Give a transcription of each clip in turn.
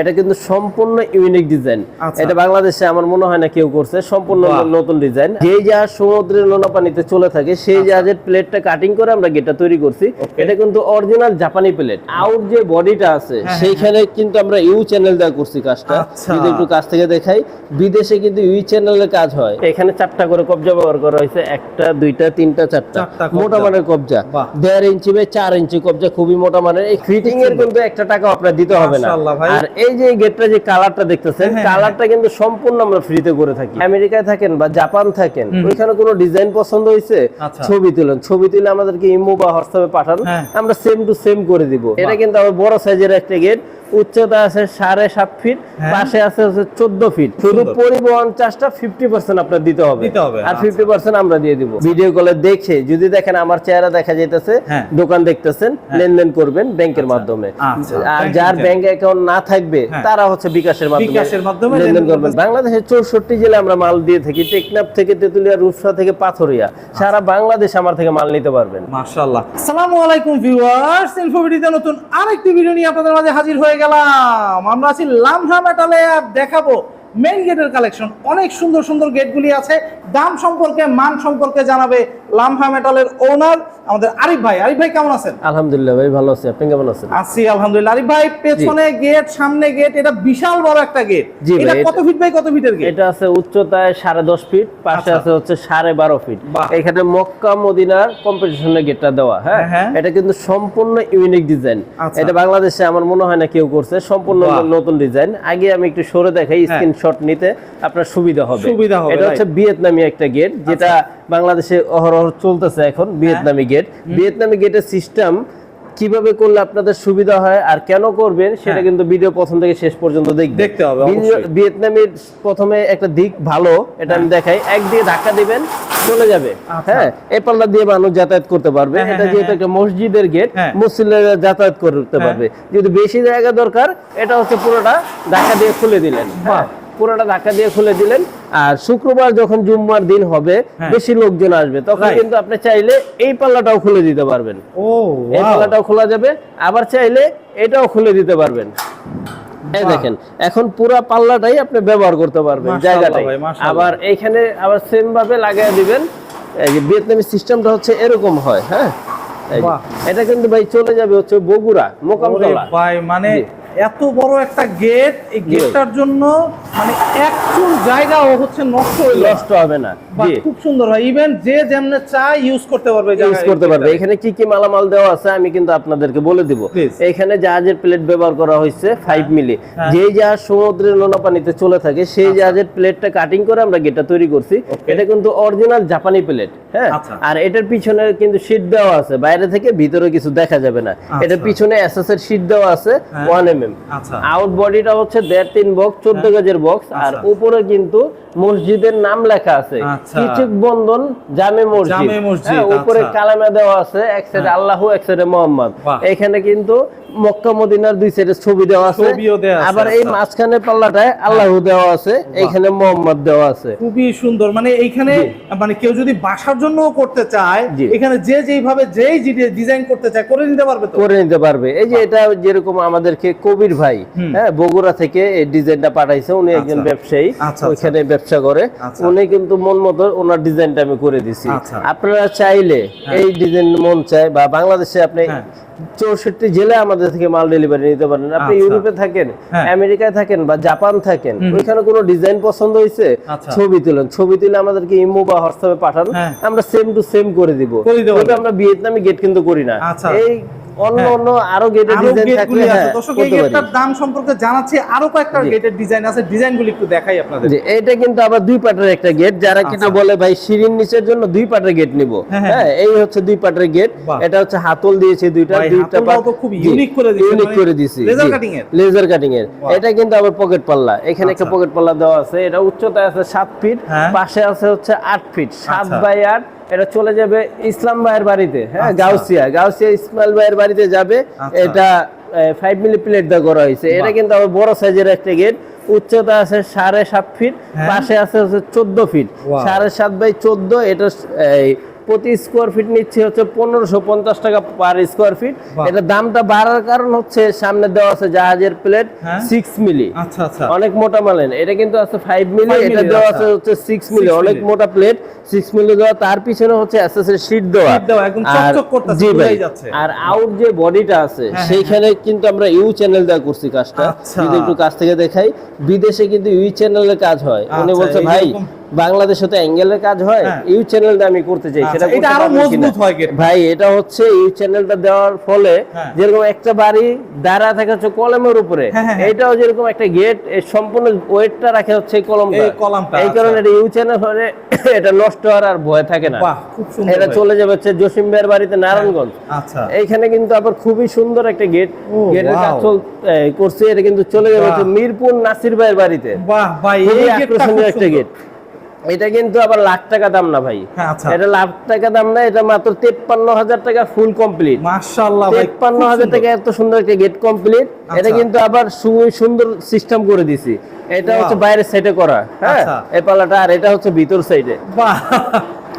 এটা কিন্তু সম্পূর্ণ ইউনিক ডিজাইন আচ্ছা। এটা বাংলাদেশে আমার মনে হয় না কেউ করছে সম্পূর্ণ নতুন ডিজাইন যেই জাহাজ সমুদ্রের নোনা পানিতে চলে থাকে সেই আচ্ছা। জাহাজের প্লেটটা কাটিং করে আমরা গেটটা তৈরি করছি। এটা কিন্তু অরিজিনাল জাপানি প্লেট আউট যে বডিটা আছে হ্যাঁ, সেইখানে কিন্তু আমরা ইউ চ্যানেল দেওয়া করছি কাজটা। আচ্ছা। যদি একটু কাছ থেকে দেখাই বিদেশে কিন্তু ইউ চ্যানেলের কাজ হয়। এখানে চারটা করে কবজা ব্যবহার করা হয়েছে একটা দুইটা তিনটা চারটা। মোটা মানের কবজা। দেড় ইঞ্চি বাই চার ইঞ্চি কবজা খুবই মোটা মানের। এই ফিটিং এর কিন্তু একটা টাকা আপনার দিতে হবে না। আর এই যে গেটটা যে কালারটা দেখতেছেন হ্যাঁ, কালারটা কিন্তু সম্পূর্ণ আমরা ফ্রিতে করে থাকি। আমেরিকায় থাকেন বা জাপান থাকেন ওইখানে কোনো ডিজাইন পছন্দ হয়েছে? আচ্ছা। ছবি তুলেন। ছবি তুলে আমাদেরকে ইমো বা হোয়াটসঅ্যাপে পাঠান হ্যাঁ। আমরা সেম টু সেম করে দিব। এটা কিন্তু আমার বড় সাইজের একটা গেট উচ্চতা আছে সাড়ে সাত ফিট হ্যাঁ। পাশে আছে হচ্ছে চোদ্দ ফিট শুধু পরিবহন চার্জটা ফিফটি পার্সেন্ট আপনার দিতে হবে। আর আচ্ছা। ফিফটি পার্সেন্ট আমরা দিয়ে দিব। ভিডিও কলে দেখে যদি দেখেন আমার চেহারা দেখা যাইতেছে হ্যাঁ। দোকান দেখতেছেন লেনদেন করবেন ব্যাংকের মাধ্যমে। আচ্ছা, আর যার ব্যাংক অ্যাকাউন্ট না থাকবে হ্যাঁ। তারা হচ্ছে বিকাশের মাধ্যমে লেনদেন করবেন। বাংলাদেশের চৌষট্টি জেলায় আমরা মাল দিয়ে থাকি টেকনাফ থেকে তেতুলিয়া রূপসা থেকে পাথরিয়া। সারা বাংলাদেশ আমার থেকে মাল নিতে পারবেন। মাশাআল্লাহ। আসসালামু আলাইকুম ভিউয়ার্স ইনফোভিডিতে নতুন আরেকটি ভিডিও নিয়ে আপনাদের মাঝে হাজির হয়ে গেলাম। আমরা আছি লামহা মেটালে আর দেখাবো মেইন গেটের কালেকশন অনেক সুন্দর সুন্দর গেটগুলি আছে। দাম সম্পর্কে মান সম্পর্কে জানাবে লামহা মেটালের ওনার আমাদের আরিফ ভাই। আরিফ ভাই কেমন আছেন? আলহামদুলিল্লাহ ভাই ভালো আছি। আপনি কেমন আছেন? আছি আলহামদুলিল্লাহ। আরিফ ভাই পেছনে গেট সামনে গেট এটা বিশাল বড় একটা গেট এটা কত ফিট বাই কত ফিটের গেট এটা আছে উচ্চতায় সাড়ে দশ ফিট পাশে আচ্ছা। আছে হচ্ছে সাড়ে বারো ফিট এখানে মক্কা মদিনার কম্পিটিশনের গেটটা দেওয়া হ্যাঁ? হ্যাঁ, হ্যাঁ। এটা কিন্তু সম্পূর্ণ ইউনিক ডিজাইন আচ্ছা। এটা বাংলাদেশে আমার মনে হয় না কেউ করছে সম্পূর্ণ নতুন ডিজাইন আগে আমি একটু সরে দেখাই হ্যাঁ। স্ক্রিনশট নিতে আপনার সুবিধা হবে। সুবিধা হবে, এটা হচ্ছে ভিয়েতনামি একটা গেট যেটা বাংলাদেশে অহরহ চলতেছে এখন ভিয়েতনামি গেট ভিয়েতনামি গেটের সিস্টেম কীভাবে করলে আপনাদের সুবিধা হয় আর কেন করবেন সেটা হ্যাঁ। কিন্তু ভিডিও প্রথম থেকে শেষ পর্যন্ত দেখবেন। দেখতে হবে, ভিয়েতনামের প্রথমে একটা দিক ভালো এটা আমি দেখাই। এক দিয়ে ধাক্কা দিবেন চলে যাবে। আচ্ছা। হ্যাঁ এই পাল্লা দিয়ে মানুষ যাতায়াত করতে পারবে। হ্যাঁ, এটা হ্যাঁ, যেহেতু একটা মসজিদের গেট হ্যাঁ। মুসলিমরা যাতায়াত করতে পারবে। যদি বেশি জায়গা দরকার এটা হচ্ছে পুরোটা ধাক্কা দিয়ে খুলে দিলেন। হ্যাঁ পুরোটা ধাক্কা দিয়ে খুলে দিলেন। আর শুক্রবার যখন জুম্মার দিন হবে হ্যাঁ। বেশি লোকজন আসবে তখন কিন্তু আপনি চাইলে এই পাল্লাটাও খুলে দিতে পারবেন। ও এই পাল্লাটাও খোলা যাবে আবার চাইলে এটাও খুলে দিতে পারবেন। এই দেখেন এখন পুরো পাল্লাটাই আপনি ব্যবহার করতে পারবেন জায়গাটাই। আবার এইখানে আবার সেম ভাবে লাগাই দিবেন। এই যে ভিয়েতনামি সিস্টেমটা হচ্ছে এরকম হয় হ্যাঁ। এটা কিন্তু ভাই চলে যাবে হচ্ছে বগুড়া মোকামতলা। ভাই মানে। এত বড় একটা গেট এই গেটটার জন্য মানে এক চুল জায়গাও হচ্ছে নষ্ট হয়ে যায়। নষ্ট হবে না। খুব সুন্দর হয়। ইভেন যে যেমনে চায় ইউজ করতে পারবে ইউজ করতে পারবে। এখানে কি কি মালামাল দেওয়া আছে আমি কিন্তু আপনাদেরকে বলে দিব। এখানে জাহাজের প্লেট ব্যবহার করা হয়েছে ফাইভ মিলি হ্যাঁ। যেই জাহাজ সমুদ্রের নোনা পানিতে চলে থাকে সেই জাহাজের প্লেটটা কাটিং করে আমরা গেটটা তৈরি করছি। এটা কিন্তু অরিজিনাল জাপানি প্লেট হ্যাঁ? আচ্ছা। আর এটার পিছনে কিন্তু শীট দেওয়া আছে। বাইরে থেকে ভিতরে কিছু দেখা যাবে না। এটার আচ্ছা। পিছনে এসএস এর শীট দেওয়া আছে। হ্যাঁ। ওয়ান এম এম আচ্ছা। আউট বডিটা হচ্ছে দেড় তিন বক্স চোদ্দ গজের বক্স আর আচ্ছা। উপরে কিন্তু মসজিদের নাম লেখা আছে। আচ্ছা। কিচুক বন্ধন জামে মসজিদ। জামে মসজিদ, হ্যাঁ, উপরে আচ্ছা। কালামে দেওয়া আছে এক সাইডে আল্লাহু এক সাইডে মোহাম্মদ। এখানে কিন্তু মক্কা মদিনার দুই সাইডে ছবি দেওয়া আছে আবার এই আচ্ছা। মাঝখানে পাল্লাটায় আল্লাহ দেওয়া আছে এখানে মোহাম্মদ দেওয়া আছে খুবই সুন্দর মানে এইখানে মানে কেউ যদি বাসার জন্য করতে চায় এখানে যে যেইভাবে যেই ডিজাইন করতে চায় করে নিতে পারবে তো করে নিতে পারবে এই যে এটা যেরকম আমাদেরকে কবির ভাই হ্যাঁ বগুড়া থেকে এই ডিজাইনটা পাঠাইছে উনি একজন আচ্ছা। ব্যবসায়ী আচ্ছা। ওইখানে ব্যবসা করে। উনি কিন্তু মন মতো ওনার ডিজাইনটা আমি করে দিছি। আপনারা চাইলে এই ডিজাইন মন চায় বা বাংলাদেশে আপনি হ্যাঁ। চৌষট্টি জেলায় আমাদের থেকে মাল ডেলিভারি নিতে পারেন আপনি আচ্ছা। ইউরোপে থাকেন হ্যাঁ। আমেরিকায় থাকেন বা জাপান থাকেন ওইখানে কোনো ডিজাইন পছন্দ হয়েছে আচ্ছা। ছবি তুলেন ছবি তুলে আমাদেরকে ইমো বা হোয়াটসঅ্যাপে পাঠান হ্যাঁ। আমরা সেম টু সেম করে দিব। আমরা ভিয়েতনামি গেট কিন্তু করি না আচ্ছা। এই অন্য হ্যাঁ। অন্য আরও গেটের ডিজাইন থাকলে হ্যাঁ, দর্শক এই গেটটার দাম সম্পর্কে জানাচ্ছি আরও কয়েকটা গেটের ডিজাইন আছে ডিজাইনগুলি একটু দেখাই আপনাদের যে এটা কিন্তু আবার দুই পাটের একটা গেট যারা কিনা আচ্ছা। বলে ভাই সিঁড়ির নিচের জন্য দুই পাটের গেট নিব হ্যাঁ, হ্যাঁ। এই হচ্ছে দুই পাটের গেট এটা হচ্ছে হাতল দিয়েছে দুইটা দুইটা তো খুব unique করে দিয়েছেন, ইউনিক মানে করে দিয়েছি laser cutting এর? লেজার কাটিং এর এটা কিন্তু আবার পকেট পাল্লা এখানে একটা আচ্ছা। পকেট পাল্লা দেওয়া আছে এটা উচ্চতা আছে সাত ফিট। পাশে আছে হচ্ছে আট ফিট সাত আচ্ছা। বাই আট এটা চলে যাবে ইসলাম ভাইয়ের বাড়িতে হ্যাঁ আচ্ছা। গাউসিয়া। গাউসিয়া ইসমাইল ভাইয়ের বাড়িতে যাবে। আচ্ছা। এটা ফাইভ মিলি প্লেট দেওয়া করা হয়েছে। এটা কিন্তু আবার বড় সাইজের একটা গেট উচ্চতা আছে সাড়ে সাত ফিট হ্যাঁ। পাশে আছে হচ্ছে চোদ্দ ফিট সাড়ে সাত বাই চোদ্দ এটা প্রতি স্কোয়ার ফিট নিচ্ছে হচ্ছে পনেরোশো পঞ্চাশ টাকা পার স্কোয়ার ফিট এটা দামটা বাড়ার কারণ হচ্ছে সামনে দেওয়া আছে জাহাজের প্লেট হ্যাঁ। সিক্স মিলি আচ্ছা আচ্ছা। অনেক মোটা মালেন এটা কিন্তু আছে ফাইভ মিলি এটা দেওয়া আচ্ছা। আছে হচ্ছে সিক্স মিলি অনেক মোটা প্লেট সিক্স মিলি দেওয়া। তার পিছনে হচ্ছে শীট দেওয়া। আর- জি ভাই। আর আউট যে বডিটা আছে হ্যাঁ, সেইখানে কিন্তু আমরা ইউ চ্যানেল দেওয়া করছি কাজটা। আচ্ছা। যদি একটু কাছ থেকে দেখাই বিদেশে কিন্তু ইউ চ্যানেলের কাজ হয়। উনি আচ্ছা, বলছে ভাই বাংলাদেশে তো অ্যাঙ্গেলের কাজ হয়। ইউ চ্যানেলটা আমি করতে চাই আচ্ছা, সেটা এটা আরও মজবুত হয় ভাই এটা হচ্ছে ইউ চ্যানেলটা দেওয়ার ফলে হ্যাঁ। যেরকম একটা বাড়ি দাঁড়া থাকে হচ্ছে কলমের উপরে হ্যাঁ, হ্যাঁ। এটাও যেরকম একটা গেট সম্পূর্ণ ওয়েটটা রাখে হচ্ছে এই কলমটা। এই কলামটা, এই কারণে। এটা ইউ চ্যানেল হলে এটা নষ্ট হওয়ার আর ভয় থাকে না। বাহ এটা চলে যাবে হচ্ছে জসিম ভাইয়ের বাড়িতে নারায়ণগঞ্জ। আচ্ছা। এইখানে কিন্তু আবার খুবই সুন্দর একটা গেট গেটের কাজ করছে এটা কিন্তু চলে যাবে হচ্ছে মিরপুর নাসির ভাইয়ের বাড়িতে। বাহ ভাই এই গেটটা খুব একটা গেট এটা কিন্তু আবার লাখ টাকা দাম না ভাই। হ্যাঁ আচ্ছা। এটা লাখ টাকা দাম না এটা মাত্র তেপ্পান্ন হাজার টাকা ফুল কমপ্লিট মাশাআল্লাহ তেপ্পান্ন হাজার টাকা এত সুন্দর একটা গেট কমপ্লিট এটা আচ্ছা। কিন্তু আবার সুন্দর সিস্টেম করে দিছি। এটা হচ্ছে বাইরের সাইডে করা হ্যাঁ? আচ্ছা। এই পাল্লাটা আর এটা হচ্ছে ভিতর সাইডে বাহ।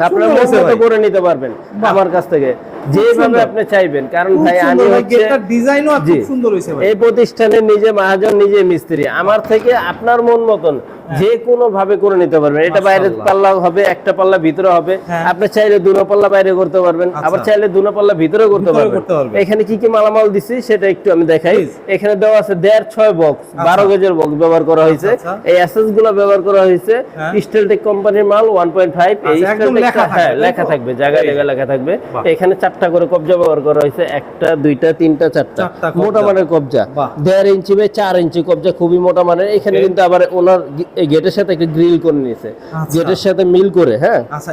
আপনার সুন্দর হয়েছে মতো করে নিতে পারবেন আমার কাছ থেকে। যেভাবে আপনি চাইবেন কারণ ভাই আমি সুন্দর ভাই হচ্ছে গেটটার ডিজাইনও খুব সুন্দর হয়েছে এই প্রতিষ্ঠানের নিজে মহাজন নিজে মিস্ত্রি। আমার থেকে আপনার মন মতন যে কোনো ভাবে করে নিতে পারবেন। এটা মাশাআল্লাহ। পাল্লা হবে একটা পাল্লা ভিতরে হবে। হ্যাঁ। আপনি চাইলে দুনো পাল্লা বাইরে করতে পারবেন। আচ্ছা। আবার চাইলে দুনো পাল্লা ভিতরে করতে পারবেন। এখানে কি কি মালামাল দিছি সেটা একটু আমি দেখাই। এখানে দেওয়া আছে দেড় ছয় বক্স বারো গেজের বক্স ব্যবহার করা হয়েছে। আচ্ছা। এই অ্যাসেসগুলো ব্যবহার করা হয়েছে। হ্যাঁ। স্টেলটেক কোম্পানির মাল ওয়ান পয়েন্ট ফাইভ এই আচ্ছা, লেখা হ্যাঁ থাকবে, এই। জায়গায় লেখা থাকবে। এখানে চারটা করে কবজা ব্যবহার করা হয়েছে। একটা দুইটা তিনটা চারটা। মোটা মানের কবজা। দেড় ইঞ্চি বাই চার ইঞ্চি কবজা খুবই মোটা মানের। এখানে কিন্তু আবার ওনার এই গেটের সাথে একটা গ্রিল করে নিয়েছে আচ্ছা। গেটের সাথে মিল করে হ্যাঁ? আচ্ছা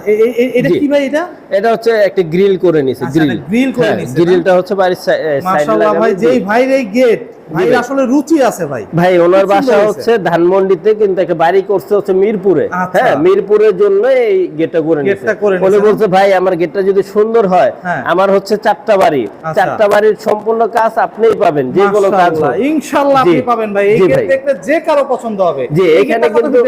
এটা কি ভাই এটা? এটা হচ্ছে একটা গ্রিল করে নিয়েছে গ্রিল। গ্রিল করে নিছে গ্রিলটা হচ্ছে বাড়ির সাইড ভাই যেই ভাইয়ের এই গেট ভাই ভাই। আসলে রুচি আছে ভাই। ভাই ওনার বাসা হচ্ছে ধানমন্ডিতে কিন্তু একটা বাড়ি করছে হচ্ছে মিরপুরে। আচ্ছা। হ্যাঁ মিরপুরের জন্য এই গেটটা করে নিয়েছে গেটটা করে উনি বলছে ভাই আমার গেটটা যদি সুন্দর হয় হ্যাঁ। আমার হচ্ছে চারটা বাড়ি। আচ্ছা। চারটা বাড়ির সম্পূর্ণ কাজ আপনিই পাবেন যে কোনো কাজ ইনশাআল্লাহ আপনি পাবেন ভাই। এই গেট ভাই। যে কারও পছন্দ হবে। জি এখানে কিন্তু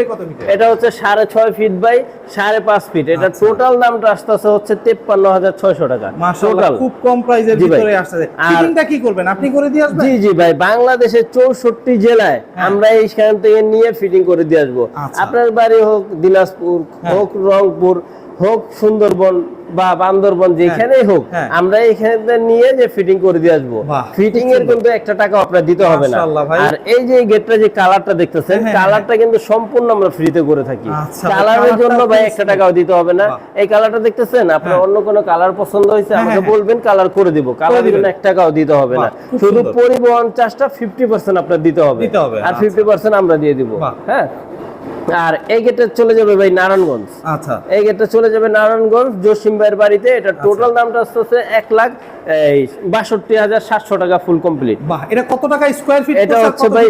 এটা হচ্ছে সাড়ে ছয় ফিট বাই সাড়ে পাঁচ ফিট এটা আচ্ছা। টোটাল দামটা আসতেছে হচ্ছে তেপ্পান্ন হাজার ছয়শো টাকা। মাশাআল্লাহ খুব কম প্রাইজের। ভিতরে আসছে ফিটিংটা কি করবেন? আপনি করে দিয়ে আসবেন? জি জি ভাই বাংলাদেশের চৌষট্টি জেলায় আমরা এইখান থেকে নিয়ে ফিটিং করে দিয়ে আসব আচ্ছা। আপনার বাড়ি হোক দিনাজপুর হ্যাঁ। হোক রংপুর হোক সুন্দরবন বা বান্দরবন যেখানেই হোক হ্যাঁ। আমরা এখানে নিয়ে যে ফিটিং করে দিয়ে আসব। ফিটিং এর কিন্তু একটা টাকা আপনার দিতে হবে না। আর এই যে গেটটা যে কালারটা দেখতেছেন হ্যাঁ, হ্যাঁ, কালারটা কিন্তু সম্পূর্ণ আমরা ফ্রিতে করে থাকি। আচ্ছা, কালারের জন্য ভাই একটা টাকাও দিতে হবে না। এই কালারটা দেখতেছেন? আপনার হ্যাঁ। অন্য কোনো কালার পছন্দ হয়েছে হ্যাঁ, আমাকে হ্যাঁ, বলবেন কালার করে দিব। কালারের জন্য এক টাকাও দিতে হবে না। শুধু পরিবহন চার্জটা ফিফটি পার্সেন্ট আপনার দিতে হবে। আর আচ্ছা। ফিফটি পার্সেন্ট আমরা দিয়ে দিব। হ্যাঁ। আর এই গেটে চলে যাবে ভাই নারায়ণগঞ্জ। আচ্ছা। এই গেটটা চলে যাবে নারায়ণগঞ্জ জসিম ভাইয়ের বাড়িতে। এটা টোটাল দামটা আসতেছে এক লাখ এই বাষট্টি হাজার সাতশো টাকা ফুল কমপ্লিট বাহ এটা কত টাকা স্কয়ার ফিট এটা হচ্ছে ভাই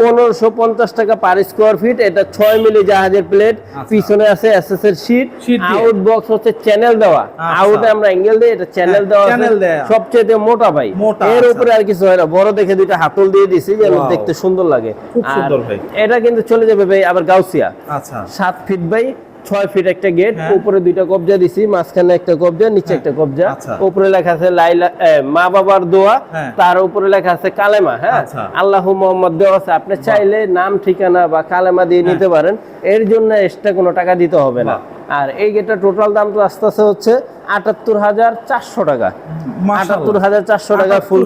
পনেরোশো পঞ্চাশ টাকা পার স্কোয়ার ফিট এটা ছয় মিলি জাহাজের প্লেট আচ্ছা। পিছনে আছে এসএস এর শীট আউট বক্স হচ্ছে চ্যানেল দেওয়া। আচ্ছা। আউটে আমরা অ্যাঙ্গেল দিই এটা চ্যানেল দেওয়া সবচেয়ে মোটা ভাই। এর আচ্ছা। উপরে আর কিছু হয় না। বড় দেখে দুইটা হাতল দিয়ে দিছি যেন দেখতে সুন্দর লাগে। খুব সুন্দর ভাই। এটা কিন্তু চলে যাবে ভাই আবার গাউসিয়া। আচ্ছা। সাত ফিট বাই ছয় ফিট একটা গেট হ্যাঁ। উপরে দুইটা কবজা দিছি মাঝখানে একটা কবজা নিচে একটা কবজা আচ্ছা। উপরে লেখা আছে লাইলা মা বাবার দোয়া হ্যাঁ। তার উপরে লেখা আছে কালেমা হ্যাঁ? আচ্ছা। আল্লাহ মোহাম্মদ দেওয়া আছে। আপনি চাইলে নাম ঠিকানা বা কালেমা দিয়ে নিতে পারেন। এর জন্য এক্সট্রা কোনো টাকা দিতে হবে না। আর এই গেটটা টোটাল দাম তো আস্তে আস্তে হচ্ছে আটাত্তর হাজার চারশো টাকা। আটাত্তর হাজার চারশো টাকা ফুল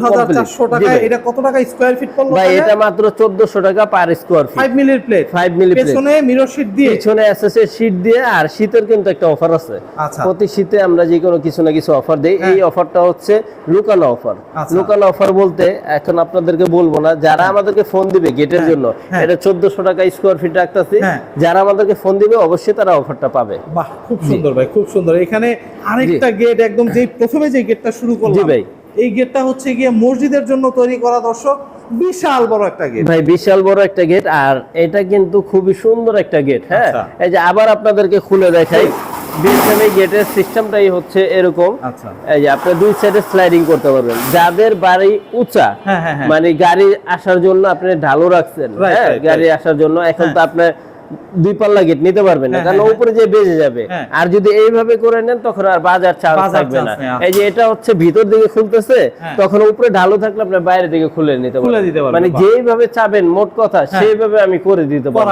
টাকা এটা কত টাকা স্কয়ার ফিট পড়ল ভাই এটা মাত্র চোদ্দশো টাকা পার স্কোয়ার ফিট 5 মিলির প্লেট 5 মিলি plate। পেছনে মিরর শীট দিয়ে। পিছনে এসএস এর শীট দিয়ে আর শীতের কিন্তু একটা অফার আছে। আচ্ছা। প্রতি শীতে আমরা যে কোনো কিছু না কিছু অফার দেই। এই অফারটা হচ্ছে লুকানো অফার। লুকানো অফার বলতে এখন আপনাদেরকে বলব না যারা আমাদেরকে ফোন দিবে গেটের জন্য হ্যাঁ। এটা চোদ্দশো টাকা স্কোয়ার ফিট রাখতেছি। হ্যাঁ। যারা আমাদেরকে ফোন দিবে অবশ্যই তারা অফারটা পাবে। বাহ খুব সুন্দর ভাই খুব সুন্দর। এখানে আরেকটা গেট একদম যেই প্রথমে যে গেটটা শুরু করলাম ভাই। এই গেটটা হচ্ছে গিয়ে মসজিদের জন্য তৈরি করা দর্শক বিশাল বড় একটা গেট ভাই বিশাল বড় একটা গেট আর এটা কিন্তু খুবই সুন্দর একটা গেট হ্যাঁ? আচ্ছা। এই যে আবার আপনাদেরকে খুলে দেখাই বিএসএমআই গেটের সিস্টেমটাই হচ্ছে এরকম। আচ্ছা। এই যে আপনি দুই সাইডে স্লাইডিং করতে পারবেন। যাদের বাড়ি উঁচা হ্যাঁ, হ্যাঁ, হ্যাঁ। মানে গাড়ি আসার জন্য আপনি ঢালু রাখছেন হ্যাঁ? গাড়ি আসার জন্য। এখন তো। আপনার দুই পাল্লা গেট নিতে পারবেন না হ্যাঁ, কারণ হ্যাঁ, উপরে যে বেজে যাবে। হ্যাঁ। আর যদি এইভাবে করে নেন তখন আর বাজার চান্স থাকবে না। এই যে এটা হচ্ছে ভিতর দিকে খুলতেছে হ্যাঁ। তখন উপরে ঢালু থাকলে আপনার বাইরে দিকে খুলে নিতে পারবেন। মানে। যেইভাবে চাবেন মোট কথা সেইভাবে আমি করে দিতে পারব।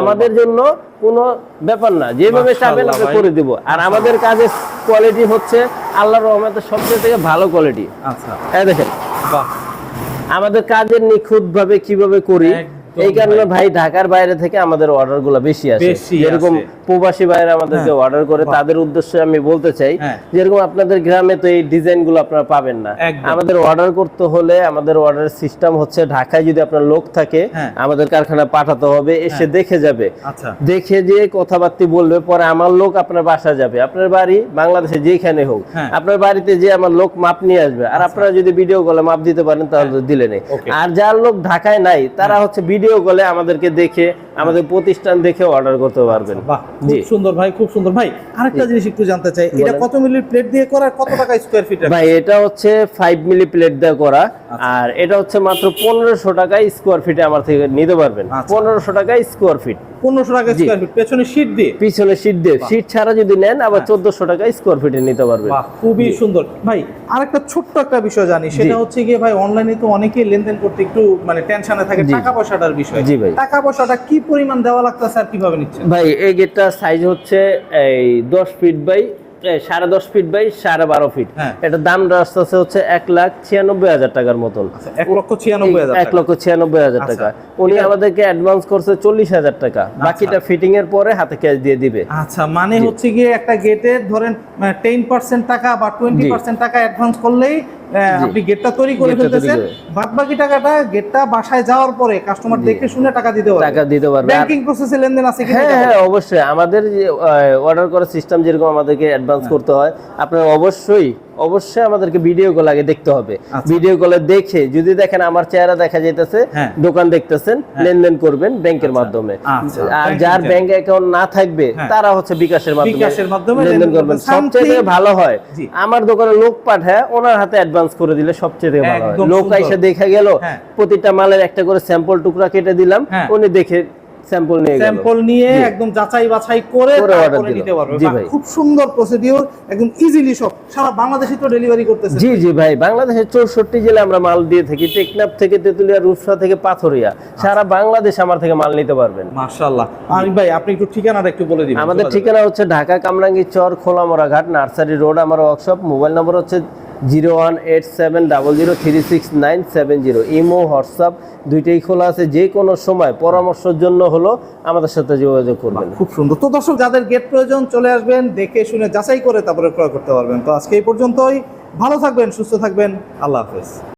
আমাদের জন্য কোনো ব্যাপার না যেভাবে চাবেন আমরা করে দিব। আর আমাদের কাজের কোয়ালিটি হচ্ছে আল্লাহর রহমতের সবচেয়ে থেকে ভালো কোয়ালিটি আচ্ছা। এই দেখেন আমাদের কাজের নিখুঁত ভাবে কীভাবে করি এই কারণে ভাই। ঢাকার বাইরে থেকে আমাদের অর্ডারগুলো বেশি আসে। যেরকম প্রবাসী বাইরে আমাদেরকে হ্যাঁ। অর্ডার করে তাদের উদ্দেশ্যে আমি বলতে চাই হ্যাঁ। যেরকম আপনাদের গ্রামে তো এই ডিজাইনগুলো আপনারা পাবেন না। আমাদের অর্ডার করতে হলে আমাদের অর্ডার সিস্টেম হচ্ছে ঢাকায় যদি আপনার লোক থাকে হ্যাঁ। আমাদের কারখানা পাঠাতে হবে এসে দেখে যাবে। আচ্ছা। দেখে যে কথাবার্তা বলবে পরে আমার লোক আপনার বাসা যাবে। আপনার বাড়ি বাংলাদেশে যেখানে হোক হ্যাঁ। আপনার বাড়িতে যে আমার লোক মাপ নিয়ে আসবে। আর আপনারা যদি ভিডিও কলে মাপ দিতে পারেন তাহলে দিলে নেই। আর যার লোক ঢাকায় নাই তারা হচ্ছে ভিডিও কলে আমাদেরকে দেখে আমাদের প্রতিষ্ঠান দেখে অর্ডার করতে পারবেন। খুব সুন্দর ভাই খুব সুন্দর। ভাই আরেকটা জিনিস একটু জানতে চাই এটা কত মিলির প্লেট দিয়ে করা কত টাকা স্কোয়ার ফিট ভাই এটা হচ্ছে ফাইভ মিলি প্লেট দিয়ে করা। আচ্ছা। আর এটা হচ্ছে মাত্র পনেরোশো টাকায় স্কোয়ার ফিটে আমার থেকে নিতে পারবেন। আচ্ছা। পনেরোশো টাকায় স্কোয়ার ফিট পনেরোশো টাকা স্কোয়ার ফিট পেছনে শীট দিয়ে? পিছনে সিট দিয়ে। সিট ছাড়া যদি নেন আবার চোদ্দশো টাকায় স্কোয়ার ফিটে নিতে পারবেন। খুবই সুন্দর। ভাই আরেকটা ছোট্ট একটা বিষয় জানি সেটা হচ্ছে গিয়ে ভাই অনলাইনে তো অনেকেই লেনদেন করতে একটু মানে টেনশনে থাকে টাকা টাকা পয়সাটার বিষয়। জি ভাই। টাকা পয়সাটা কি পরিমাণ দেওয়া লাগতেছে আর কীভাবে নিচ্ছেন? ভাই এই গেটটার সাইজ হচ্ছে এই দশ ফিট বাই সাড়ে দশ ফিট বাই সাড়ে বারো ফিট হ্যাঁ। এটার দাম হচ্ছে এক লাখ ছিয়ানব্বই হাজার টাকার মতন। আচ্ছা, এক লক্ষ ছিয়ানব্বই হাজার এক টাকা। লক্ষ ছিয়ানব্বই হাজার আচ্ছা। টাকা। উনি আমাদেরকে অ্যাডভান্স করছে চল্লিশ হাজার টাকা। বাকিটা ফিটিং এর পরে হাতে ক্যাশ দিয়ে দিবে। আচ্ছা মানে হচ্ছে গিয়ে একটা গেটের ধরেন টেন পার্সেন্ট টাকা বা টোয়েন্টি পার্সেন্ট টাকা অ্যাডভান্স করলেই আপনি গেটটা তৈরি করে ফেলতেছেন। বাদ বাকি টাকাটা গেটটা বাসায় যাওয়ার পরে কাস্টমার দেখে শুনে টাকা দিতে পারবে। টাকা দিতে পারবে। ব্যাংকিং প্রসেসে লেনদেন আছে কি হ্যাঁ হ্যাঁ অবশ্যই। আমাদের যে অর্ডার করার সিস্টেম যেরকম আমাদেরকে অ্যাডভান্স হ্যাঁ। করতে হয় আপনার অবশ্যই অবশ্যই আমাদেরকে ভিডিও কল আগে দেখতে হবে আচ্ছা। ভিডিও কলে দেখে যদি দেখেন আমার চেহারা দেখা যাইতেছে হ্যাঁ। দোকান দেখতেছেন লেনদেন করবেন ব্যাংকের মাধ্যমে আচ্ছা, আর যার। ব্যাংক অ্যাকাউন্ট না থাকবে হ্যাঁ। তারা হচ্ছে বিকাশের মাধ্যমে লেনদেন করবেন। সবচেয়ে ভালো হয় আমার দোকানে লোক পাঠায় ওনার হাতে অ্যাডভান্স করে দিলে সবচেয়ে ভালো হয় লোক। এসে দেখে গেল হ্যাঁ। প্রতিটা মালের একটা করে স্যাম্পল টুকরা কেটে দিলাম হ্যাঁ। উনি দেখে স্যাম্পল নিয়ে স্যাম্পল নিয়ে একদম যাচাই বাছাই করে তারপরে নিতে পারবে। খুব সুন্দর প্রসিডিওর একদম ইজিলি সব সারা বাংলাদেশে তো ডেলিভারি করতেছে। জি জি ভাই বাংলাদেশের চৌষট্টি জেলা আমরা মাল দিয়ে থাকি টেকনাফ থেকে তেতুলিয়া রূপসা থেকে পাথরিয়া। সারা বাংলাদেশ আমার থেকে মাল নিতে পারবেন। মাশাআল্লাহ। আরিফ ভাই আপনি একটু ঠিকানাটা একটু বলে দিবেন। আমাদের ঠিকানা হচ্ছে ঢাকা কামরাঙ্গি চর খোলামোড়া ঘাট নার্সারি রোড আমার ওয়ার্কশপ মোবাইল নম্বর হচ্ছে zero one eight seven double zero three six nine seven zero. Imo, WhatsApp দুইটাই খোলা আছে। যে কোনো সময় পরামর্শের জন্য হলো আমাদের সাথে যোগাযোগ করবেন। খুব সুন্দর। তো দর্শক, যাদের গেট প্রয়োজন চলে আসবেন, দেখে শুনে যাচাই করে তারপরে ক্রয় করতে পারবেন। তো আজকে এই পর্যন্তই। ভালো থাকবেন, সুস্থ থাকবেন। আল্লাহ হাফেজ।